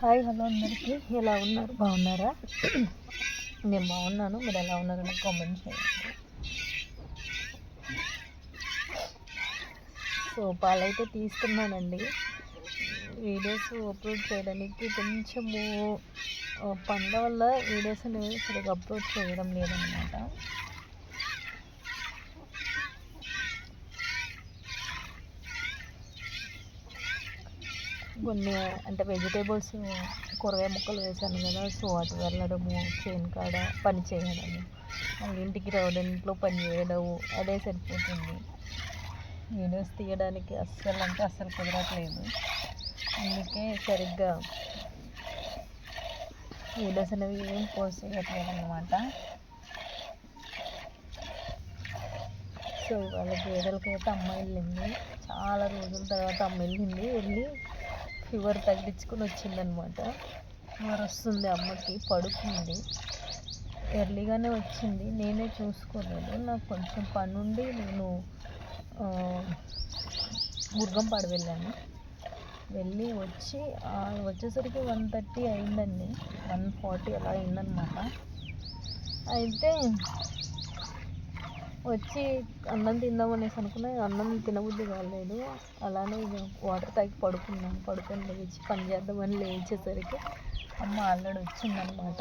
Hi hello అందరికీ. ఎలా ఉన్నారు? బాగున్నారా? నేను బాగున్నాను. మీరు ఎలా ఉన్నారో నాకు కామెంట్ చేయండి. సో పాలైతే తీస్తున్నానండి. వీడియోస్ అప్లోడ్ చేయడానికి కొంచెము పనుల పండ్ల వల్ల వీడియోస్ అనేవి సరిగ్గా అప్లోడ్ చేయడం లేదనమాట కొన్ని అంటే వెజిటేబుల్స్ కూరగాయ ముక్కలు వేసాను కదా సో అటు వెళ్ళడము చేను కాడ పని చేయడము ఇంటికి రావడం ఇంట్లో పని చేయడం అదే సరిపోతుంది. వీడియోస్ తీయడానికి అస్సలు అంటే అస్సలు కుదరట్లేదు. అందుకే సరిగ్గా వీడియోస్ అనేవి ఏం పోస్ట్ చేయట్లేదు అనమాట సో వాళ్ళ గేదెలకి అయితే వెళ్ళింది. చాలా రోజుల తర్వాత అమ్మ వెళ్ళింది. వెళ్ళి ఫీవర్ తగ్గించుకుని వచ్చిందనమాట. ఫీవర్ వస్తుంది అమ్మకి పడుకుంది. ఎర్లీగానే వచ్చింది నేనే చూసుకోలేదు. నాకు కొంచెం పని ఉండి నేను గుర్గం మురుగంపాడు వెళ్ళాను. వెళ్ళి వచ్చి వచ్చేసరికి వన్ థర్టీ అయిందండి. వన్ ఫార్టీ అలా అయిందనమాట. అయితే వచ్చి అన్నం తిందాం అనేసి అనుకున్నా అన్నం తినబుద్ధి కాలేదు. అలానే ఇక వాటర్ తాగి పడుకున్నాను. పడుకొని లేచి పని చేద్దామని లేచేసరికి అమ్మ ఆల్రెడీ వచ్చిందనమాట.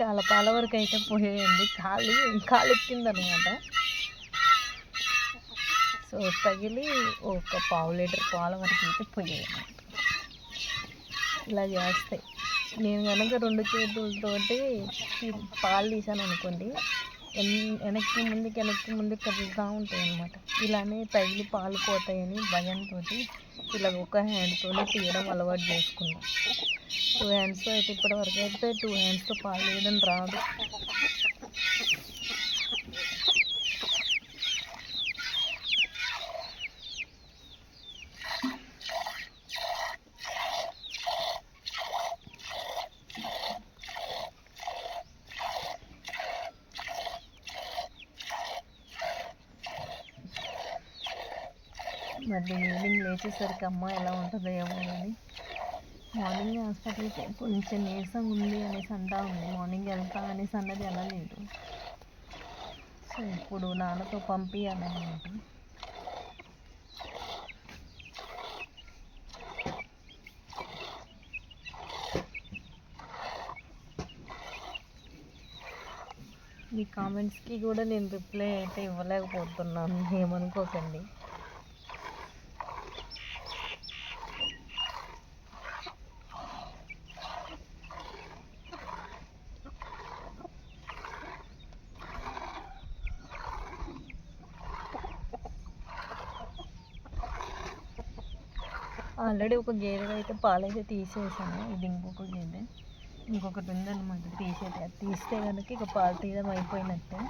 చాలా పాల వరకు అయితే పోయేయండి. ఖాళీ ఖాళీ ఎక్కిందనమాట సో తగిలి ఒక పావు లీటర్ పాల వరకు అయితే పోయాయి ఇలా చేస్తాయి నేను కనుక రెండు చేతులతోటి పాలు తీసాను అనుకోండి వెనక్కి ముందు వెనక్కి ముందుకు కదులుతూ ఉంటాయి అన్నమాట ఇలానే తగిలి పాలు పోతాయని భయంతో ఇలా ఒక హ్యాండ్తోనే తీయడం అలవాటు చేసుకున్నాను. టూ హ్యాండ్స్తో అయితే ఇప్పటివరకు అయితే టూ హ్యాండ్స్తో పాలు తీయడం రాదు. మళ్ళీ ఈవినింగ్ లేచేసరికి అమ్మ ఎలా ఉంటుందో ఏమో అని. మార్నింగ్ హాస్పిటల్కి కొంచెం నీరసం ఉంది అనేసి అంటా ఉంది. మార్నింగ్ వెళ్తా అనేసి అన్నది వెళ్ళలేదు సో ఇప్పుడు నాన్నతో పంపించాలన్నమాట మీ కామెంట్స్కి కూడా నేను రిప్లై అయితే ఇవ్వలేకపోతున్నాను. ఏమనుకోకండి. ఆల్రెడీ ఒక గేదె అయితే పాలైతే తీసేసాను. ఇది ఇంకొక గేదె ఇంకొకటి ఉందన్నమాట. తీసేది. అది తీస్తే కనుక ఇక పాలు తీయడం అయిపోయినట్టే.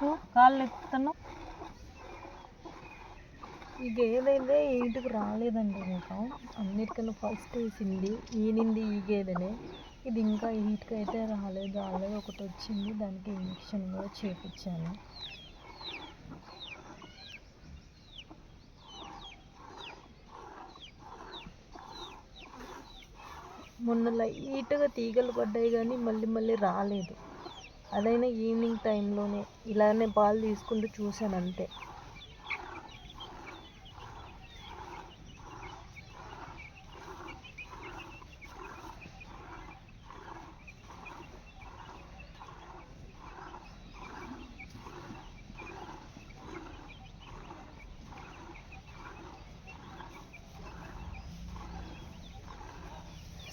ఎందుకు కాళ్ళు ఎక్కుతున్నావు ఇది ఏదైతే ఇంటికి రాలేదండి ఇంకా. అన్నిటికన్నా ఫస్ట్ వేసింది ఈనింది ఈ గేదెనే ఇది ఇంకా ఇంటికి అయితే రాలేదు. ఆల్రెడీ ఒకటి వచ్చింది. దానికి ఇంజక్షన్ కూడా చేపించాను. మొన్న లైట్గా తీగలు పడ్డాయి కానీ మళ్ళీ మళ్ళీ రాలేదు. అదైనా ఈవినింగ్ టైంలోనే ఇలానే పాలు తీసుకుంటూ చూశాను అంతే.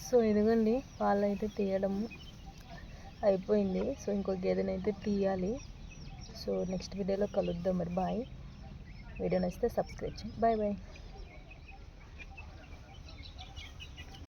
సో ఇదిగోండి పాలు అయితే తీయడము. అయిపోయింది. సో ఇంకో గేదెనైతే తీయాలి. సో నెక్స్ట్ వీడియోలో కలుద్దాం మరి. బాయ్. వీడియో నచ్చితే సబ్స్క్రైబ్ చేయండి. Bye bye.